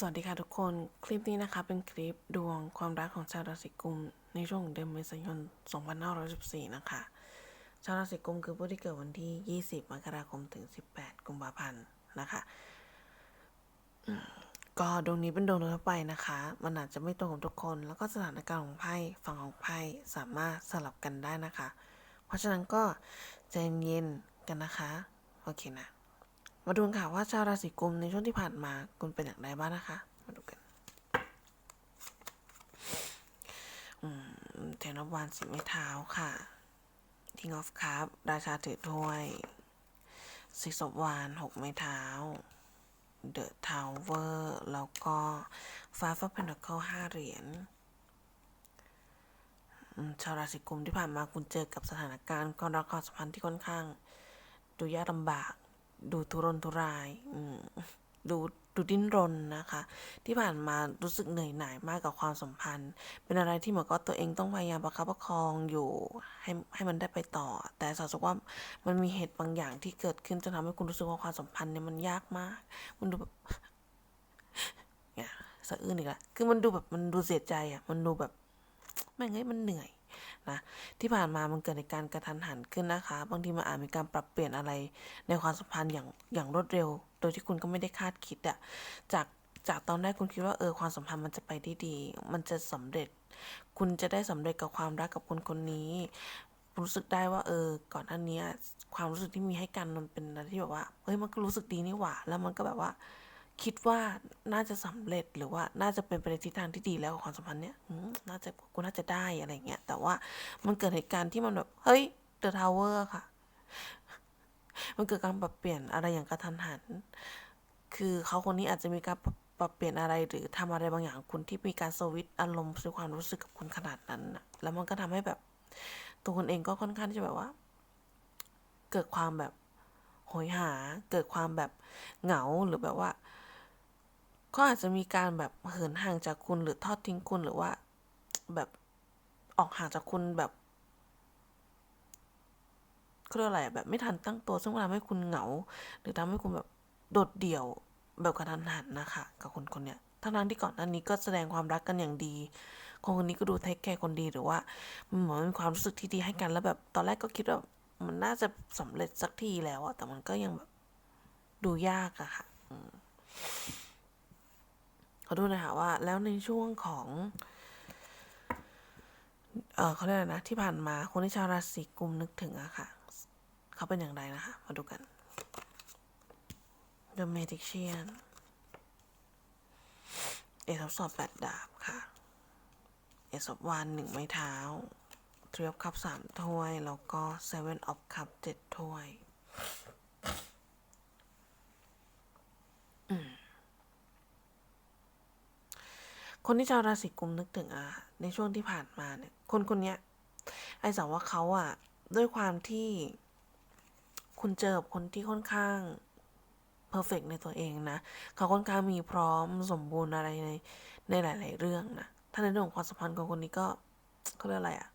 สวัสดีค่ะทุกคน คลิปนี้นะคะเป็นคลิปดวงความรักของชาวราศีกุม ในช่วงเดือนเมษายน 2514 นะคะ ชาวราศีกุมคือผู้ที่เกิดวันที่ 20 มกราคมถึง 18 กุมภาพันธ์นะคะก็ดวงนี้เป็นดวงทั่วไปนะคะ มันอาจจะไม่ตรงกับทุกคน แล้วก็สถานการณ์ของไพ่ฝั่งของไพ่สามารถสลับกันได้นะคะ เพราะฉะนั้นก็ใจเย็นกันนะคะ โอเคนะ มาดูกันค่ะว่าชาวราศีกุมในช่วงที่ผ่านมาคุณเป็นอย่างไรบ้างนะคะ มาดูกันอืมเทนอบวานสิบไม้เท้าค่ะ King of Cup ราชาถือถ้วย Six of วานหกไม้เท้า The Tower แล้วก็ Five of Pentacle ห้าเหรียญชาวราศีกุมที่ผ่านมาคุณเจอกับสถานการณ์ความรักความสัมพันธ์ที่ค่อนข้าง ดูยากลำบาก ดูทุรนทุรายดูดูดิ้นรนนะคะ ที่ผ่านมารู้สึกเหนื่อยหน่ายมากกับความสัมพันธ์ เป็นอะไรที่เหมือนกับตัวเองต้องพยายามประคับประคองอยู่ให้ให้มันได้ไปต่อ แต่สาวสึกว่ามันมีเหตุบางอย่างที่เกิดขึ้นจนทำให้คุณรู้สึกว่าความสัมพันธ์เนี่ยมันยากมาก มันดูแบบเนี่ยสะอื้นอีกแล้วคือมันดูแบบมันดูเสียใจอะ มันดูแบบแม่งเอ้ยมันเหนื่อย นะที่ผ่านมามันเกิดในการกระทันหันขึ้นนะคะ บางทีมันอาจมีการปรับเปลี่ยนอะไรในความสัมพันธ์อย่างอย่างรวดเร็ว โดยที่คุณก็ไม่ได้คาดคิดอะจากจากตอนแรกคุณคิดว่าเออความสัมพันธ์มันจะไปได้ดี มันจะสำเร็จ คุณจะได้สำเร็จกับความรักกับคนคนนี้ รู้สึกได้ว่าเออ ก่อนหน้านี้ความรู้สึกที่มีให้กันมันเป็นอะไรที่แบบว่าเฮ้ยมันก็รู้สึกดีนี่หว่า แล้วมันก็แบบว่า คิดว่าน่าจะสำเร็จหรือว่าน่าจะเป็นไปในทิศทางที่ดีแล้วความสัมพันธ์เนี้ยน่าจะกูน่าจะได้อะไรเงี้ยแต่ว่ามันเกิดเหตุการณ์ที่มันแบบเฮ้ยเดอะทาวเวอร์ค่ะ มันเกิดการปรับเปลี่ยนอะไรอย่างกระทันหัน คือเขาคนนี้อาจจะมีการปรับเปลี่ยนอะไรหรือทำอะไรบางอย่างคุณที่มีการสวิตอารมณ์ด้วยความรู้สึกกับคุณขนาดนั้นนะแล้วมันก็ทำให้แบบตัวคุณเองก็ค่อนข้างที่จะแบบว่า เกิดความแบบโหยหา เกิดความแบบเหงาหรือแบบว่า ก็อาจจะมีการแบบเหินห่างจากคุณหรือทอดทิ้งคุณหรือว่า แบบออกห่างจากคุณแบบเขาเรียกอะไรแบบไม่ทันตั้งตัว ซึ่งทำให้คุณเหงา หรือทำให้คุณแบบโดดเดี่ยวแบบกระทันหันนะคะ กับคนคนเนี้ยทั้งนั้นที่ก่อนหน้านี้ก็แสดงความรักกันอย่างดี คนคนนี้ก็ดูเทคแคร์คนดีหรือว่ามันเหมือนมีความรู้สึกที่ดีให้กันแล้วแบบ ตอนแรกก็คิดว่ามันน่าจะสำเร็จสักทีแล้วอะแต่มันก็ยังแบบดูยากอะค่ะ ขอดูหน่อยค่ะว่า แล้วในช่วงของเออเขาเรียกอะไรนะ ที่ผ่านมาคนที่ชาวราศีกุมนึกถึงอะค่ะ เขาเป็นอย่างไรนะคะ มาดูกัน The Magician เอทบสอบแปดดาบค่ะเอทบวานหนึ่งไม้เท้าเทรีออฟคัพสามถ้วย แล้วก็เซเว่นออฟคัพเจ็ดถ้วย คนที่ชาวราศีกุมนึกถึงอะในช่วงที่ผ่านมาเนี่ย คนคนเนี้ยไอ้สาวว่าเขาอะด้วยความที่คุณเจอกับคนที่ค่อนข้างเพอร์เฟกในตัวเองนะเขาค่อนข้างมีพร้อมสมบูรณ์อะไรในในหลาย ๆ เรื่องนะถ้าในเรื่องของความสัมพันธ์ของคนนี้ก็เขาเรียกอะไรอะ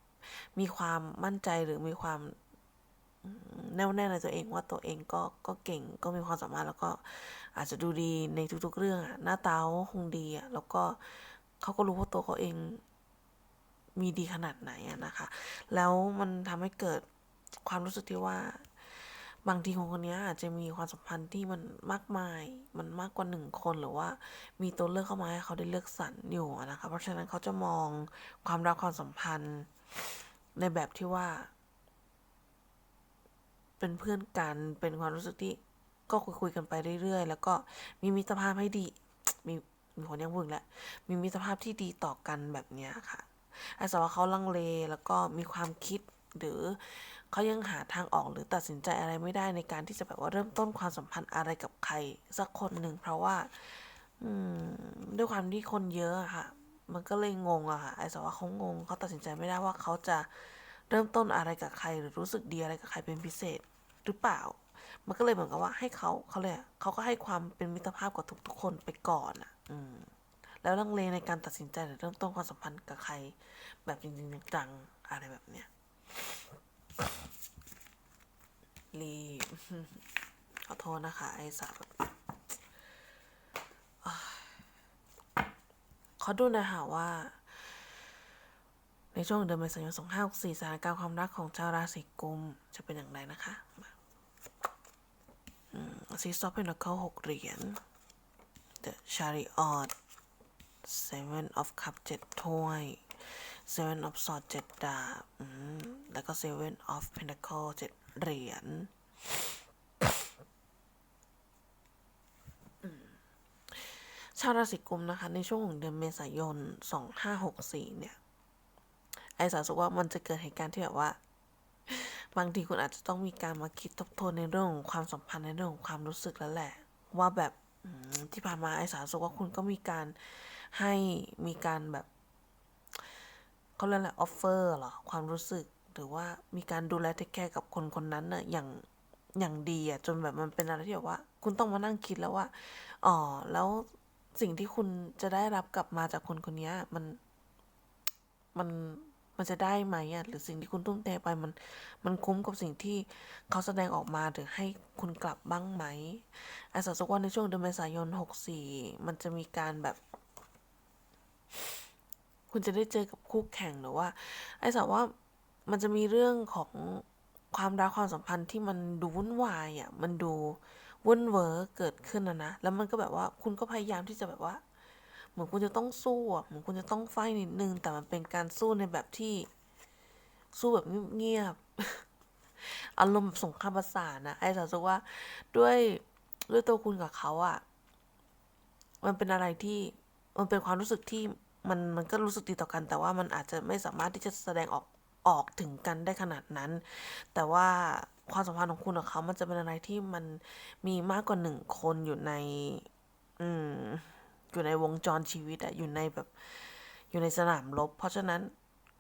มีความมั่นใจหรือมีความแน่วแน่ในตัวเองว่าตัวเองก็ก็เก่งก็มีความสามารถแล้วก็อาจจะดูดีในทุกๆเรื่องอะหน้าตาเขาคงดีอะแล้วก็ เขาก็รู้ว่าตัวเขาเองมีดีขนาดไหนอะนะคะ แล้วมันทำให้เกิดความรู้สึกที่ว่า บางทีคนคนนี้อาจจะมีความสัมพันธ์ที่มันมากมาย มันมากกว่าหนึ่งคนหรือว่า มีตัวเลือกเข้ามาให้เขาได้เลือกสรรอยู่นะคะ เพราะฉะนั้นเขาจะมองความรักความสัมพันธ์ในแบบที่ว่า เป็นเพื่อนกัน เป็นความรู้สึกที่ก็คุยคุยกันไปเรื่อยๆ แล้วก็มีมิตรภาพให้ดี มี มีคนยังพูดแหละมีมิตรภาพที่ดีต่อกันแบบเนี้ยค่ะอาจจะว่าเขาลังเลแล้วก็มีความคิดหรือเขายังหาทางออกหรือตัดสินใจอะไรไม่ได้ในการที่จะแบบว่าเริ่มต้นความสัมพันธ์อะไรกับใคร สักคนหนึ่งเพราะว่าด้วยความที่คนเยอะอะค่ะ มันก็เลยงงอะค่ะไอ้สาวว่าเขางงเขาตัดสินใจไม่ได้ว่าเขาจะเริ่มต้นอะไรกับใคร หรือรู้สึกดีอะไรกับใครเป็นพิเศษหรือเปล่า มันก็เลยเหมือนกับว่าให้เขาเขาเลยเขาก็ให้ความเป็นมิตรภาพกับทุกๆคนไปก่อนอะ อืมแล้วลังเลในการตัดสินใจหรือเริ่มต้นความสัมพันธ์กับใคร แบบจริงๆจังๆอะไรแบบเนี้ยรีบขอโทษนะคะ ไอ้สาวแบบอ้ายขอดูนะคะว่า ในช่วงเดือนเมษายน2564สถานการณ์ความรักของชาวราศีกุม จะเป็นอย่างไรนะคะซีซอฟเป็นนักเข้าหกเหรียญ The Chariot Seven of Cup เจ็ดถ้วย Seven of Swords เจ็ดดาบแล้วก็ Seven of Pentacle เจ็ดเหรียญชาวราศีกุมนะคะ ในช่วงของเดือนเมษายน 2564 เนี่ย ไอ้สาวสุว่ามันจะเกิดเหตุการณ์ที่แบบว่า บางทีคุณอาจจะต้องมีการมาคิดทบทวนในเรื่องของความสัมพันธ์ในเรื่องของความรู้สึกแล้วแหละ ว่าแบบ ที่ผ่านมาไอ้สาวสุว่าคุณก็มีการให้มีการแบบเขาเรียกอะไรออฟเฟอร์เหรอความรู้สึกหรือว่ามีการดูแลเทคแคร์กับคนคนนั้นเน่ะอย่างอย่างดีอะจนแบบมันเป็นอะไรที่แบบว่า คุณต้องมานั่งคิดแล้วว่าอ๋อแล้วสิ่งที่คุณจะได้รับกลับมาจากคนคนนี้มันมัน มันจะได้ไหมอะหรือสิ่งที่คุณทุ่มเทไปมันมันคุ้มกับสิ่งที่เขาแสดงออกมาหรือให้คุณกลับบ้างไหมไอ้สักวันในช่วงเดือนเมษายน64มันจะมีการแบบ คุณจะได้เจอกับคู่แข่งหรือว่า ไอ้สาวว่ามันจะมีเรื่องของความรักความสัมพันธ์ที่มันดูวุ่นวายอะมันดูวุ่นเวอเกิดขึ้นนะนะแล้วมันก็แบบว่าคุณก็พยายามที่จะแบบว่า เหมือนคุณจะต้องสู้อะเหมือนคุณจะต้องไฟนิดนึง แต่มันเป็นการสู้ในแบบที่สู้แบบเงียบๆอารมณ์แบบสงครามประสาทนะไอ้สาวรู้ว่าด้วยด้วยตัวคุณกับเขาอะ มันเป็นอะไรที่มันเป็นความรู้สึกที่มันมันก็รู้สึกดีต่อกัน แต่ว่ามันอาจจะไม่สามารถที่จะแสดงออกออกถึงกันได้ขนาดนั้น แต่ว่าความสัมพันธ์ของคุณกับเขา มันจะเป็นอะไรที่มันมีมากกว่าหนึ่งคนอยู่ใน อืม อยู่ในวงจรชีวิตอะอยู่ในแบบ อยู่ในสนามรบ เพราะฉะนั้น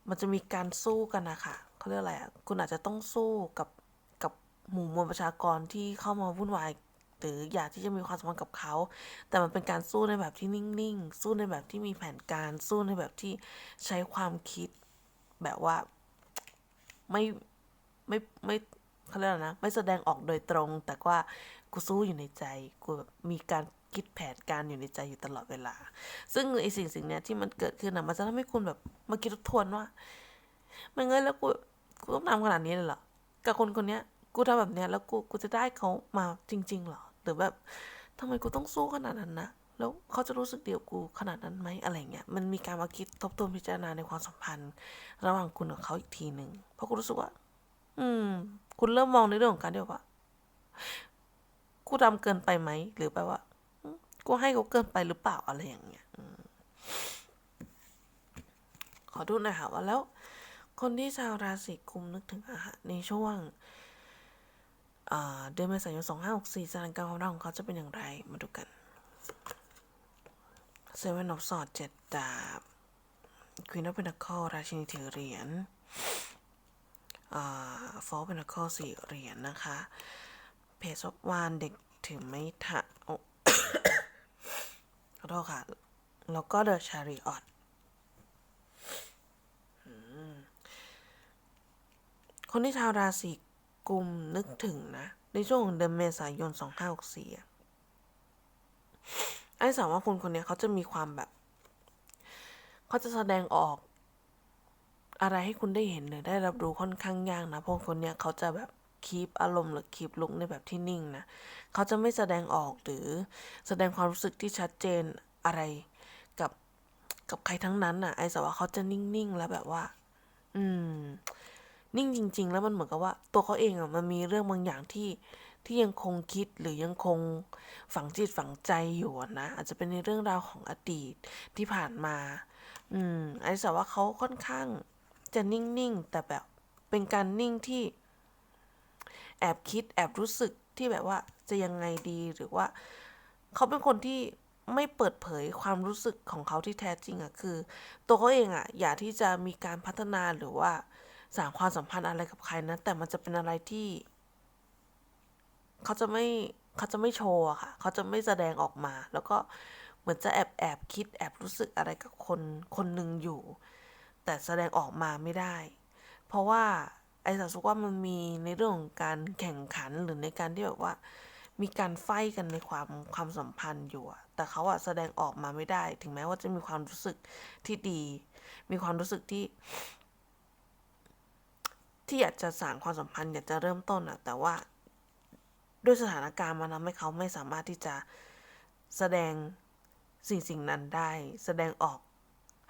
มันจะมีการสู้กันนะคะเขาเรียกอะไรอะคุณอาจจะต้องสู้กับกับหมู่มวลประชากรที่เข้ามาวุ่นวายหรืออยากที่จะมีความสัมพันธ์กับเขา แต่มันเป็นการสู้ในแบบที่นิ่งๆ สู้ในแบบที่มีแผนการ สู้ในแบบที่ใช้ความคิดแบบว่าไม่ไม่ไม่เขาเรียกอะไรนะ ไม่แสดงออกโดยตรง แต่ว่ากูสู้อยู่ในใจ กูแบบมีการ คิดแผนการอยู่ในใจอยู่ตลอดเวลา ซึ่งไอสิ่งสิ่งเนี้ยที่มันเกิดขึ้นนะมันจะทำให้คุณแบบมาคิดทบทวนว่ามันเงยแล้วกูกูต้องทำขนาดนี้เลยเหรอกับคนคนเนี้ยกูทำแบบเนี้ยแล้วกูกูจะได้เขามาจริงๆเหรอหรือแบบทำไมกูต้องสู้ขนาดนั้นนะแล้วเขาจะรู้สึกเดียวกูขนาดนั้นไหมอะไรเงี้ย มันมีการมาคิดทบทวนพิจารณาในความสัมพันธ์ ระหว่างคุณกับเขาอีกทีหนึ่งเพราะกูรู้สึกว่า อืม คุณเริ่มมองในเรื่องของการที่ว่ากูทำเกินไปไหม หรือแปลว่า กูให้เขาเกินไปหรือเปล่าอะไรอย่างเงี้ยขอดูหน่อยค่ะว่าแล้ว คนที่ชาวราศีกุมนึกถึงอาหารในช่วงเดือนเมษายน2564สถานการณ์ความรักของเขาจะเป็นอย่างไร มาดูกันเซเว่นออฟสอดเจ็ดดาบควีนออฟเพนทัคลราชินีถือเหรียญฟอลเพนทัคลสี่เหรียญนะคะ เพจซบวานเด็กถือไม้ถะโอ้ ขอโทษค่ะ แล้วก็เดอะชาริออตคนที่ชาวราศีกุมนึกถึงนะ ในช่วงเดือนเมษายน 2564อะไอ้สาวว่าคนคนนี้เขาจะมีความแบบ เขาจะแสดงออก อะไรให้คุณได้เห็นหรือได้รับรู้ค่อนข้างยากนะ พวกคนเนี้ยเขาจะแบบ คีปอารมณ์หรือคีปลุกในแบบที่นิ่งนะเขาจะไม่แสดงออกหรือแสดงความรู้สึกที่ชัดเจนอะไรกับกับใครทั้งนั้นน่ะ ไอ้สาวว่าเขาจะนิ่งๆแล้วแบบว่า อืม นิ่งจริง ๆ แล้วมันเหมือนกับว่า ตัวเขาเองอะมันมีเรื่องบางอย่างที่ที่ยังคงคิดหรือยังคงฝังจิตฝังใจอยู่นะอาจจะเป็นในเรื่องราวของอดีตที่ผ่านมา อืมไอ้สาวว่าเขาค่อนข้างจะนิ่งๆแต่แบบเป็นการนิ่งที่ แอบคิดแอบรู้สึกที่แบบว่าจะยังไงดีหรือว่า เขาเป็นคนที่ไม่เปิดเผยความรู้สึกของเขาที่แท้จริงอะคือ ตัวเขาเองอะอยากที่จะมีการพัฒนาหรือว่าสร้างความสัมพันธ์อะไรกับใครนะ แต่มันจะเป็นอะไรที่ เขาจะไม่เขาจะไม่โชว์อะค่ะ เขาจะไม่แสดงออกมา แล้วก็เหมือนจะแอบแอบคิดแอบรู้สึกอะไรกับคนคนหนึ่งอยู่ แต่แสดงออกมาไม่ได้ เพราะว่า ไอ้สัสุกว่ามันมีในเรื่องของการแข่งขันหรือในการที่แบบว่า มีการไฟกันในความความสัมพันธ์อยู่อะแต่เขาอะแสดงออกมาไม่ได้ ถึงแม้ว่าจะมีความรู้สึกที่ดี มีความรู้สึกที่ ที่อยากจะสานความสัมพันธ์อยากจะเริ่มต้นอะแต่ว่าด้วยสถานการณ์มันทำให้เขาไม่สามารถที่จะแสดงสิ่งสิ่งนั้นได้ แสดงออก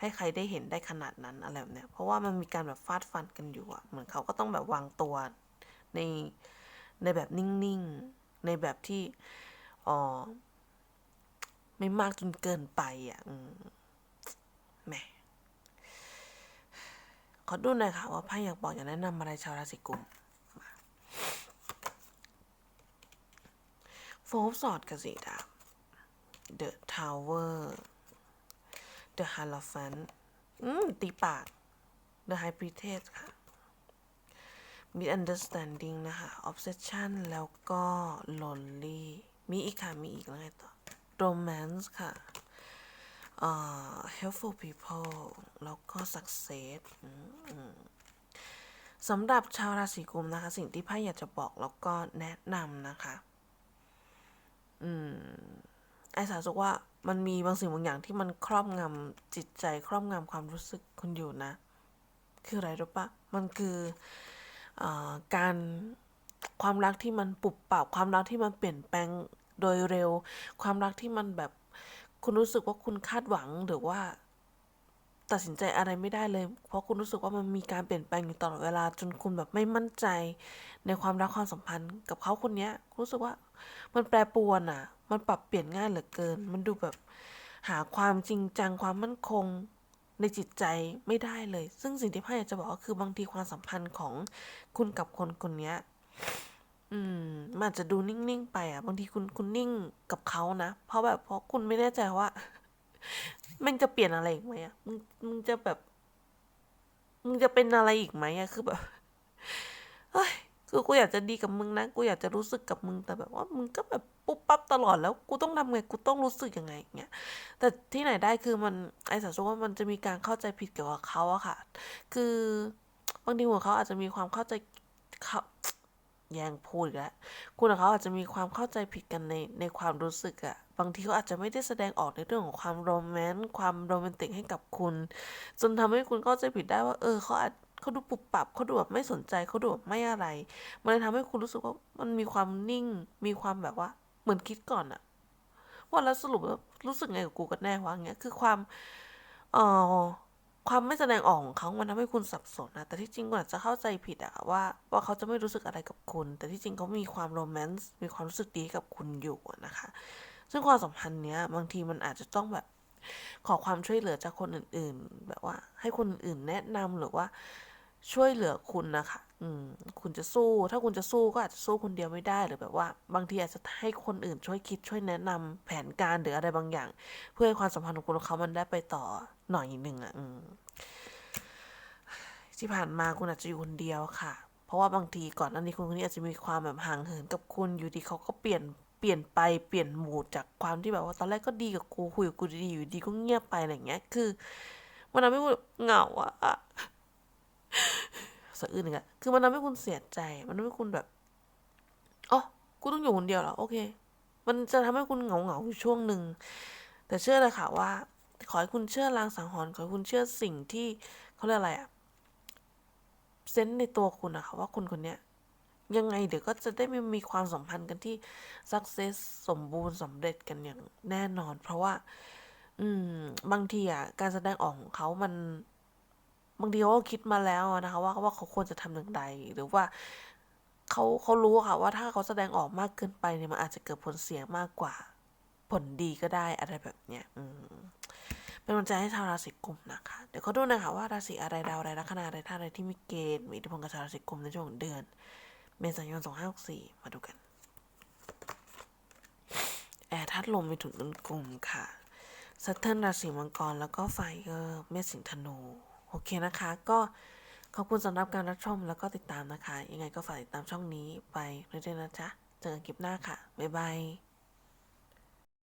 ให้ใครได้เห็นได้ขนาดนั้นอะไรแบบเนี้ยเพราะว่ามันมีการแบบฟาดฟันกันอยู่อะเหมือนเขาก็ต้องแบบวางตัวในในแบบนิ่งๆ ในแบบที่อ๋อไม่มากจนเกินไปอะอืมแหมขอดูหน่อยค่ะว่าไพ่อยากบอกอยากแนะนำอะไรชาวราศีกุมโฟล์สอดกับสีดาบ The Tower The Hierophant อืม ตีปาก The High Priestess ค่ะ Misunderstanding นะคะ Obsession แล้วก็ Lonely มีอีกค่ะ มีอีกแล้วไงต่อ Romance ค่ะอ่า Helpful People แล้วก็ Success อืมอืมสำหรับชาวราศีกุมนะคะ สิ่งที่ไพ่อยากจะบอกแล้วก็แนะนำนะคะ อืม ไอ้สาสุกว่ามันมีบางสิ่งบางอย่างที่มันครอบงำจิตใจครอบงำความรู้สึกคุณอยู่นะ คืออะไรรู้ปะมันคืออการความรักที่มันปุบปับความรักที่มันเปลี่ยนแปลงโดยเร็ว ความรักที่มันแบบคุณรู้สึกว่าคุณคาดหวังหรือว่า ตัดสินใจอะไรไม่ได้เลย เพราะคุณรู้สึกว่ามันมีการเปลี่ยนแปลงอยู่ตลอดเวลาจนคุณแบบไม่มั่นใจ ในความรักความสัมพันธ์ กับเขาคนนี้รู้สึกว่ามันแปรปรวนอะ มันปรับเปลี่ยนง่ายเหลือเกิน มันดูแบบหาความจริงจังความมั่นคงในจิตใจไม่ได้เลย ซึ่งสิ่งที่พ่ออยากจะบอกก็คือบางทีความสัมพันธ์ของคุณกับคนคนนี้อืมมันจจะดูนิ่งๆไปอะ บางทีคุณคุณนิ่งกับเขานะ เพราะแบบเพราะคุณไม่แน่ใจว่า มันจะเปลี่ยนอะไรอีกไหมอะมึงมึงจะแบบ มึงจะเป็นอะไรอีกไหมอะคือแบบเฮ้ยคือกูอยากจะดีกับมึงนะกูอยากจะรู้สึกกับมึงแต่แบบว่ามึงก็แบบปุ๊บปั๊บตลอดแล้วกูต้องทำไงกูต้องรู้สึกยังไงอย่างเงี้ยแต่ที่ไหนได้คือมันไอ้สาวว่ามันจะมีการเข้าใจผิดเกี่ยวกับเขาอะค่ะ คือบางทีหัวเขาอาจจะมีความเข้าใจเขาแย่งพูดแล้วคุณกับเขาอาจจะมีความเข้าใจผิดกันในในความรู้สึกอะ บางทีเขาอาจจะไม่ได้แสดงออกในเรื่องของความโรแมนต์ความโรแมนติกให้กับคุณ จนทำให้คุณเข้าใจผิดได้ว่า เออเขาอาจเขาดูปุบปับเขาดูแบบไม่สนใจเขาดูแบบไม่อะไร มันเลยทำให้คุณรู้สึกว่ามันมีความนิ่ง มีความแบบว่า เหมือนคิดก่อนอะว่าแล้วสรุปแล้วรู้สึกไงกับกูกันแน่วะเงี้ยคือความเอ่อความไม่แสดงออกของเขามันทำให้คุณสับสนนะแต่ที่จริงคุณอาจจะเข้าใจผิดอะว่า ว่าเขาจะไม่รู้สึกอะไรกับคุณ แต่ที่จริงเขามีความโรแมนต์มีความรู้สึกดีกับคุณอยู่นะคะ ซึ่งความสัมพันธ์เนี้ย บางทีมันอาจจะต้องแบบขอความช่วยเหลือจากคนอื่น ๆ แบบว่า ให้คนอื่นแนะนำหรือว่าช่วยเหลือคุณนะคะ อืม คุณจะสู้ ถ้าคุณจะสู้ก็อาจจะสู้คนเดียวไม่ได้ หรือแบบว่า บางทีอาจจะให้คนอื่นช่วยคิดช่วยแนะนำแผนการหรืออะไรบางอย่าง เพื่อให้ความสัมพันธ์ของคุณกับเขามันได้ไปต่อหน่อยหนึ่งอะ อืม ที่ผ่านมาคุณอาจจะอยู่คนเดียวค่ะ เพราะว่าบางทีก่อนหน้านี้คนคนนี้อาจจะมีความแบบห่างเหินกับคุณอยู่ดีเขาก็เปลี่ยน ปลี่ยนไปเปลี่ยนโหมูดจากความที่แบบว่าตอนแรกก็ดีกับกูคุยกับกูดีอยู่ดีก็เงียบไปอะไรเงี้ย คือมันทำให้คุณเหงาอะสะอื้นอีกอะคือมันทำให้คุณเสียใจ มันทำให้คุณแบบอ๋อกูต้องอยู่คนเดียวเหรอโอเค มันจะทำให้คุณเหงาเหงาอยู่ช่วงหนึ่งแต่เชื่อเลยค่ะว่า ขอให้คุณเชื่อลางสังหรณ์ขอให้คุณเชื่อสิ่งที่เขาเรียกอะไรอะเซนในตัวคุณอะค่ะว่าคุณคนเนี้ย ยังไงเดี๋ยวก็จะได้ม่มีความสัมพันธ์กันที่สักเซสสมบูรณ์สำเร็จกันอย่างแน่นอน เพราะว่า อืม บางทีอะการแสดงออกของเขามัน บางทีเขาก็คิดมาแล้วนะคะ ว่าว่าเขาควรจะทำอย่างไรหรือว่าเขาเขารู้ค่ะ ว่าถ้าเขาแสดงออกมากเกินไปเนี่ยมันอาจจะเกิดผลเสียมากกว่า ผลดีก็ได้อะไรแบบเนี้ยอืมเป็นกำลังใจให้ชาวราศีกุมนะคะ เดี๋ยวเขาดูนะคะว่าราศีอะไรดาวอะไรลัคนาอะไรธาอะไรที่มีเกณฑ์มีอิทธิพลกับชาวราศีกุมในช่วงเดือน เมษายนสองห้าหกสี่มาดูกัน แอร์ทัดลมมีถุนต้นกลุ่มค่ะสัตเทิร์นราศีมังกร แล้วก็ไฟเออร์เมษสิงห์ธนู โอเคนะคะ ก็ขอบคุณสำหรับการรับชมแล้วก็ติดตามนะคะ ยังไงก็ฝากติดตามช่องนี้ไปเรื่อยๆนะจ๊ะ เจอกันคลิปหน้าค่ะ บ๊ายบาย